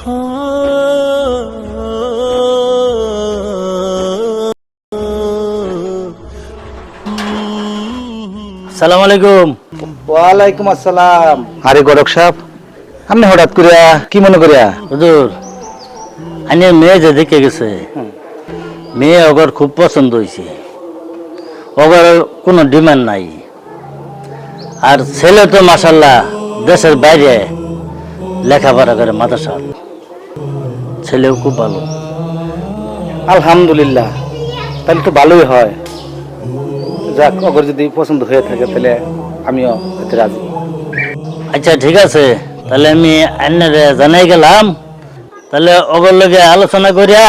সালাম আলাইকুম। ওয়ালাইকুম আসসালাম। আরে গরক সাহেব আপনি হঠাৎ করিয়া কি মনে করিয়া? হুজুর। আনি মেয়ে যে দেখে গেছে মেয়ে অগর খুব পছন্দ হয়েছে অগর কোনো ডিমান্ড নাই। আর ছেলে তো মাসাল্লাহ দেশের বাইরে লেখাপড়া করে মাদ্রাসা ছেলেও খুব ভালো। আলহামদুলিল্লাহ। তাহলে তো ভালোই হয়। যাক অগর যদি পছন্দ হয়ে থাকে তাহলে আমিও এতে রাজি। আচ্ছা ঠিক আছে। তাহলে আমি আন্নারে জানাই গেলাম। তাহলে অগর লগে আলোচনা করিয়া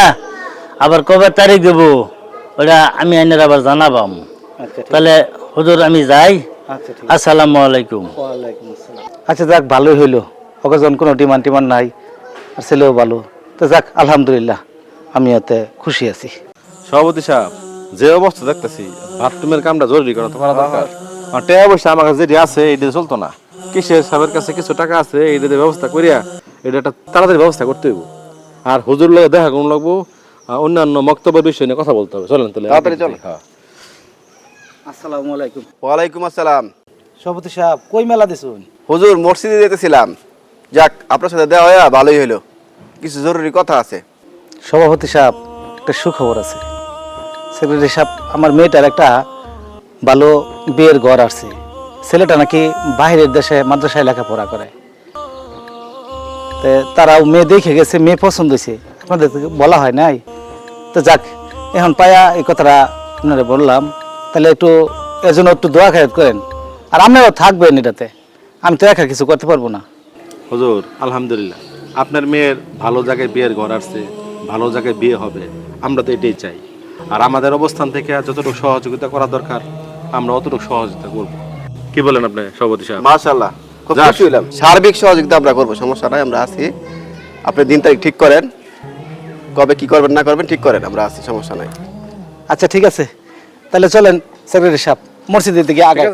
আবার কবে তারিখ দেবো ওটা আমি আন্নার আবার জানাবাম। আচ্ছা তাহলে হুজুর আমি যাই। আচ্ছা আসসালামু আলাইকুম। আচ্ছা যাক ভালোই হইল। ওকে কোনো ডিমান্ড টিমান্ড নাই আর ছেলেও ভালো। তো যাক আলহামদুলিল্লাহ আমি এতে খুশি আছি। সভাপতি সাহেব যে অবস্থা দেখতেছি বাথরুমের কামটা জরুরি করা তো করা দরকার। টাকা পয়সা আমার কাছে যেটি আছে এটা চলতো না। কিসের সাহেবের কাছে কিছু টাকা আছে এটাতে ব্যবস্থা করিয়া এটা একটা তাড়াতাড়ি ব্যবস্থা করতে হইব। আর হুজুর লগে দেখা কোন লাগবো অন্যান্য বক্তব্যের বিষয় নিয়ে কথা বলতে হবে। চলেন তাহলে তাড়াতাড়ি চলেন। হ্যাঁ। আসসালামু আলাইকুম। ওয়ালাইকুম আসসালাম। সভাপতি সাহেব কই মেলা দিছুন? হুজুর মসজিদে যেতেছিলাম। যাক আপনার সাথে দেওয়া হয়ে ভালোই হলো কিছু জরুরি কথা আছে। সভাপতি সাহেব একটা সুখবর আছে। সেক্রেটারি সাহেব আমার মেয়েটার একটা ভালো বিয়ের ঘর আসছে ছেলেটা নাকি বাইরের দেশে মাদ্রাসায় লেখাপড়া করে। তে তারাও মেয়ে দেখে গেছে মেয়ে পছন্দ হয়েছে। আপনাদের বলা হয় নাই? তো যাক এখন পায়া এই কথাটা আপনারা বললাম। তাহলে একটু এর জন্য একটু দোয়া খায়াত করেন। আর আপনারাও থাকবেন এটাতে। আমি তো একা কিছু করতে পারব না। হুজুর আলহামদুলিল্লাহ। আপনার মেয়ের ভালো জায়গায় বিয়ের ঘর আসছে ভালো জায়গায় বিয়ে হবে আমরা তো এটাই চাই। আর আমাদের অবস্থান থেকে যতটুকু সহযোগিতা করা দরকার আমরা অতটুকু সহযোগিতা করব। কি বলেন আপনি সভাপতি সাহেব? মাশাল্লাহ খুব খুশি হইলাম। সার্বিক সহযোগিতা আমরা করব সমস্যা নাই আমরা আছি। আপনি দিন তারিখ ঠিক করেন কবে কি করবেন না করবেন ঠিক করেন আমরা আছি সমস্যা নাই। আচ্ছা ঠিক আছে। তাহলে চলেন সেক্রেটারি সাহেব মসজিদের দিকে আগে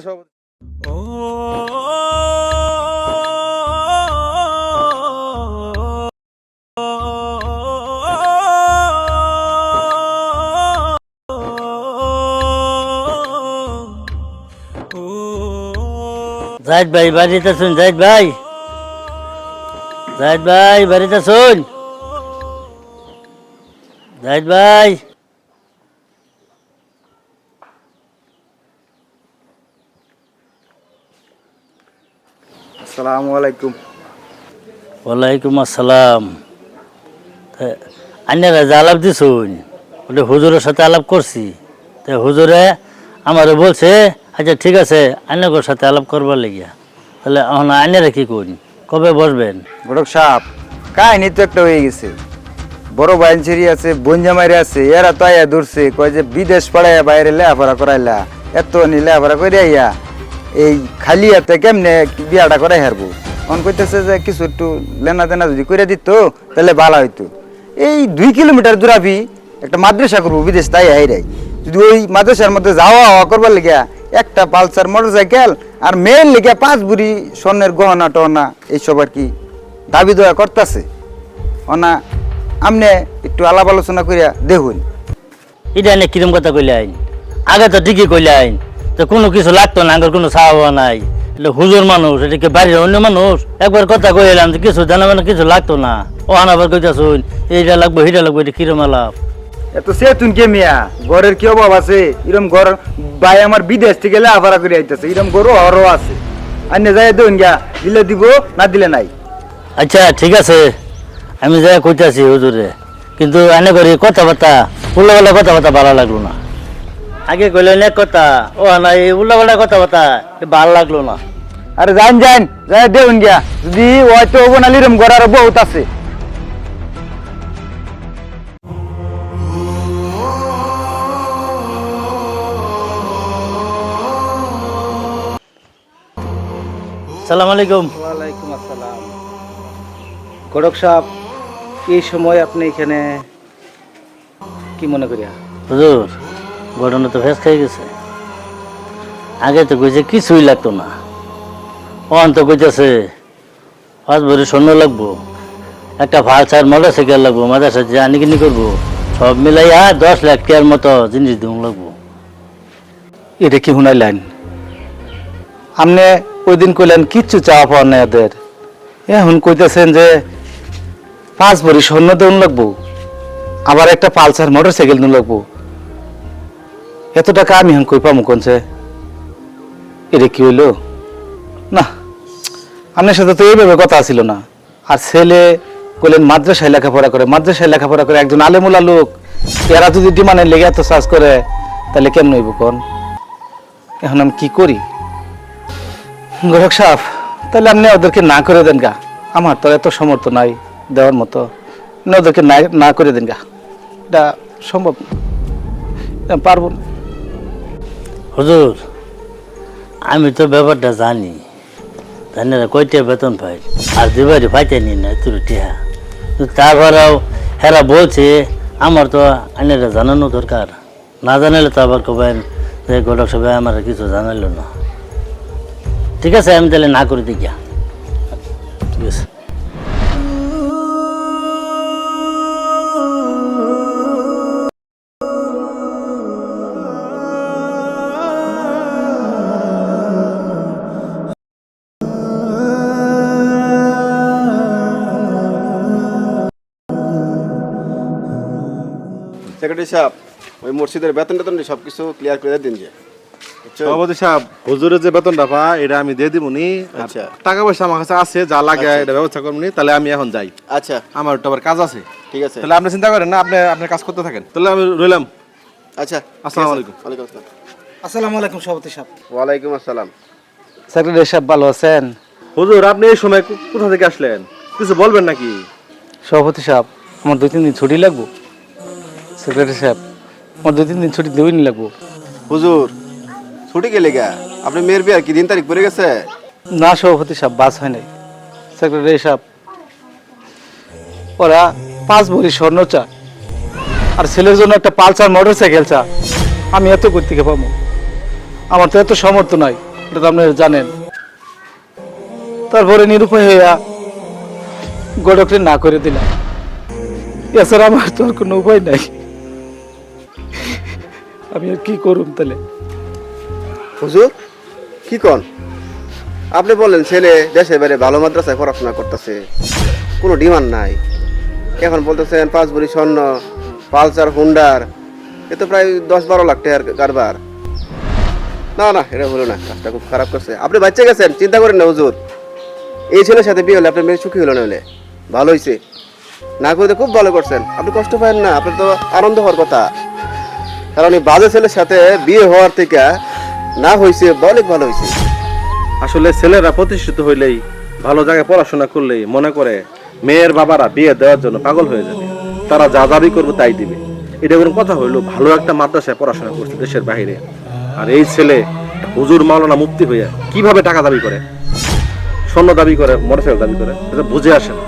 জাহিদ ভাই বাড়িতে শুন জাহিদ ভাই। জাহিদ ভাই বাড়িতে শুন। জাহিদ ভাই। আসসালামু আলাইকুম। ওয়ালাইকুম আসসালাম। আন্যারা যে আলাপ দিছুন। ওটা হুজুরের সাথে আলাপ করছি। তো হুজুরে আমারে বলছে আচ্ছা ঠিক আছে আন্যকর সাথে আলাপ করবার লেগিয়া। তাহলে এখন আন্যারা কি করুন কবে বসবেন? বড়ক সাপ, কাহিনী তো একটা হয়ে গেছে। বড় বাইনছেরি আছে বঞ্জামারি আছে, এরা তো আয়া দূরছে কয় যে বিদেশ পড়াইয়া বাইরে লেখাপড়া করাইলা, এত নি লেখাপড়া করে আইয়া এই খালি হাতে কেমনে বিয়াটা করাই হারবো? মন কইতেছে যে কিছু একটু লেনা দেনা যদি করে দিত, তাহলে ভালো হইতো। এই দুই কিলোমিটার দূরাবি একটা মাদ্রাসা করব, বিদেশ তাই হাইরাই যদি ওই মাদ্রাসার মধ্যে যাওয়া হওয়া করবার লেগে একটা পালসার মোটর সাইকেল আর মেয়ের লেগে পাঁচ বুড়ি স্বর্ণের গহনা টহনা এইসব আর কি দাবি দয়া করতেছে। অনা আমনে একটু আলাপ আলোচনা করিয়া দেখুন। এটা এনে কিরম কথা কইলে আইন? আগে তো ঠিকই কইলে আইন তো কোনো কিছু লাগতো না আগের কোনো চাওয়া নাই। এটা হুজুর মানুষ এটা কি বাড়ির অন্য মানুষ? একবার কথা কই এলাম যে কিছু জানা মানে কিছু লাগতো না। ও আনাবার কইতা শুন এইটা লাগবো সেইটা লাগবো এটা কিরম আলাপ? এত সে তুন কে মিয়া ঘরের কি অভাব আছে? এরম ঘর ভাই আমার বিদেশ থেকে লেখাপড়া করে আইতেছে এরম ঘরও হরও আছে। আন্য যাই দেখুন গিয়া দিলে দিব না দিলে নাই। আচ্ছা ঠিক আছে। আমি যাই কইতাছি হুজুরে। কিন্তু এনে করি কথাবার্তা উল্লাপাল্লা কথাবার্তা ভালো লাগল না। আগে কইলেন এক কথা ও না এই উল্লাপাল্লা কথাবার্তা ভালো লাগল না। আরে যান যান যাই দেখুন গিয়া। যদি হয়তো হব না এরম ঘর বহুত আছে। সালাম আলাইকুম। ওয়ালাইকুম আসসালাম। গড়ক সাহেব এই সময় আপনি এখানে? কি মনে করিয়া হুজুর ঘটনা তো ফেস খাই গেছে। আগে তো কইছে কিছুই লাগতো না। অন তো কইতেছে পাঁচ ভরি স্বর্ণ লাগবো একটা ভালো ভালসার মোটর সাইকেল লাগবো মাদ্রাসা যে আনি কিনি করব সব মিলাইয়া দশ লাখ টাকার মতো জিনিস দিব লাগবো। এটা কি হুনাই লাইন আপনি ওই দিন কইলেন, কিচ্ছু চাওয়া পাওয়া নাই ওদের। এখন কইতেছেন যে, পাঁচ ভরি স্বর্ণ দেউন লাগবো, আবার একটা পালসার মোটর সাইকেল দিন লাগবো। এত টাকা আমি এখন কই পামু কোনছে এটা কি হইল? না, আপনার সাথে তো এইভাবে কথা ছিল না। আর ছেলে কইলেন, মাদ্রাসায় লেখাপড়া করে, মাদ্রাসায় লেখাপড়া করে একজন আলেমুলা লোক, এরা যদি ডিমান্ডের লেগে এত চাষ করে, তাহলে কেমন হইব কোন? এখন আমি কি করি? গোরখ সাহেব, তাহলে আপনি ওদেরকে না করে দেন গা। আমার তো এত সমর্থ নাই দেওয়ার মতো। ওদেরকে না না করে দেন গা। এটা সম্ভব পারব না। হুজুর, আমি তো ব্যাপারটা জানি। জানি না বেতন পাই। আর দুবারই পাইতে নি না তোর টিহা। তো তারপরেও হেরা বলছে, আমার তো আইনেরা জানানো দরকার। না জানালে তো আবার কবেন যে গোলক সবাই আমার কিছু জানাইলো না। ঠিক আছে, আমি তাহলে না করে দিই। ঠিক আছে সেক্রেটারি সাহেব, ওই মসজিদের বেতন টেতন সব কিছু ক্লিয়ার করে দিন যে? সভাপতি সাহেব হুজুরের যে বেতনটা পা এটা আমি দিয়ে দিব নি আচ্ছা। টাকা পয়সা আমার কাছে আছে যা লাগে এটা ব্যবস্থা করব নি তাহলে আমি এখন যাই। আচ্ছা। আমার একটু আবার কাজ আছে। ঠিক আছে। তাহলে আপনি চিন্তা করেন না আপনি আপনার কাজ করতে থাকেন। তাহলে আমি রইলাম। আচ্ছা আসসালামু আলাইকুম। ওয়ালাইকুম আসসালাম। আসসালামু আলাইকুম সভাপতি সাহেব। ওয়ালাইকুম আসসালাম। সেক্রেটারি সাহেব ভালো আছেন? হুজুর আপনি এই সময় কোথা থেকে আসলেন? কিছু বলবেন নাকি? সভাপতি সাহেব আমার দুই তিন দিন ছুটি লাগবো। সেক্রেটারি সাহেব আমার দুই তিন দিন ছুটি দেবেনি লাগবো। হুজুর ছুটি গেলে গা? আপনি মেয়ের বিয়ার কি দিন তারিখ পড়ে গেছে? না, সভাপতি সাহেব, বাস হয় নাই। সেক্রেটারি সাহেব। ওরা পাঁচ ভরি স্বর্ণ চা আর ছেলের জন্য একটা পালসার মোটর সাইকেল চা আমি এত করতে পাবো? আমার তো এত সমর্থ নাই, এটা তো আপনারা জানেন। তারপরে নিরুপায় হইয়া গড়করে না করে দিলাম। এছাড়া আমার তো আর কোনো উপায় নাই। আমি আর কি করুন তাহলে? হুজুর, কি কন? আপনি বললেন ছেলে দেশে বাইরে ভালো মাদ্রাসায় পড়াশোনা করতেছে, কোনো ডিমান্ড নাই। এখন বলতেছেন পাঁচ ভরি স্বর্ণ, পালসার, হুন্ডার, এ তো প্রায় দশ বারো লাখ টাকার কারবার। না না, এটা হলো না, কাজটা খুব খারাপ করছে। আপনি বাচ্চা গেছেন, চিন্তা করেন না, হুজুর। এই ছেলের সাথে বিয়ে হলে আপনার মেয়ে সুখী হলো না হলে? ভালো হয়েছে না করে খুব ভালো করছেন। আপনি কষ্ট পাবেন না, আপনার তো আনন্দ হওয়ার কথা। কারণ এই বাজে ছেলের সাথে বিয়ে হওয়ার থেকে না হয়েছে অনেক ভালো হয়েছে আসলে ছেলেরা প্রতিষ্ঠিত হইলেই, ভালো জায়গায় পড়াশোনা করলেই মনে করে মেয়ের বাবারা বিয়ে দেওয়ার জন্য পাগল হয়ে যাবে। তারা যা দাবি করবে তাই দিবে। এটা কোনো কথা হইল, ভালো একটা মাদ্রাসায় পড়াশোনা করছে দেশের বাইরে। আর এই ছেলে হুজুর মাওলানা মুক্তি হইয়া কীভাবে টাকা দাবি করে? স্বর্ণ দাবি করে, মোটরসাইকেল দাবি করে, এটা বুঝে আসে না।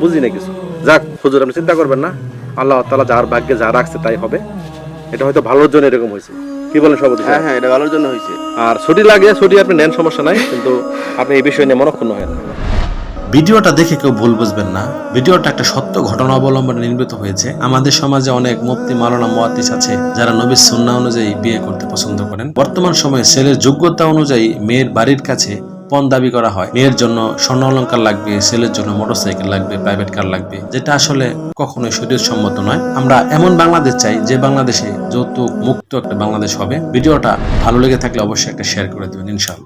বুঝি না কিছু। যাক, হুজুর, আপনি চিন্তা করবেন না। আল্লাহ তালা যার ভাগ্যে যা রাখছে তাই হবে। এটা হয়তো ভালোর জন্য এরকম হয়েছে। কি বলেন সভাপতি হ্যাঁ হ্যাঁ এটা ভালোর জন্য হয়েছে। আর ছুটি লাগে ছুটি আপনি নেন সমস্যা নাই কিন্তু আপনি এই বিষয় নিয়ে মনক্ষুণ্ণ হয় না। ভিডিওটা দেখে কেউ ভুল বুঝবেন না। ভিডিওটা একটা সত্য ঘটনা অবলম্বনে নির্মিত হয়েছে। আমাদের সমাজে অনেক মুফতি মালানা মুয়াদ্দিস আছে যারা নবীর সুন্নাহ অনুযায়ী বিয়ে করতে পছন্দ করেন। বর্তমান সময়ে ছেলের যোগ্যতা অনুযায়ী মেয়ের বাড়ির কাছে পণ দাবি করা হয়। মেয়ের জন্য স্বর্ণ অলঙ্কার লাগবে ছেলের জন্য মোটরসাইকেল লাগবে, প্রাইভেট কার লাগবে। যেটা আসলে কখনোই শরীর সম্মত নয়। আমরা এমন বাংলাদেশ চাই যে বাংলাদেশে যৌতুক মুক্ত একটা বাংলাদেশ হবে। ভিডিওটা ভালো লেগে থাকলে অবশ্যই একটা শেয়ার করে দেবেন ইনশাল্লাহ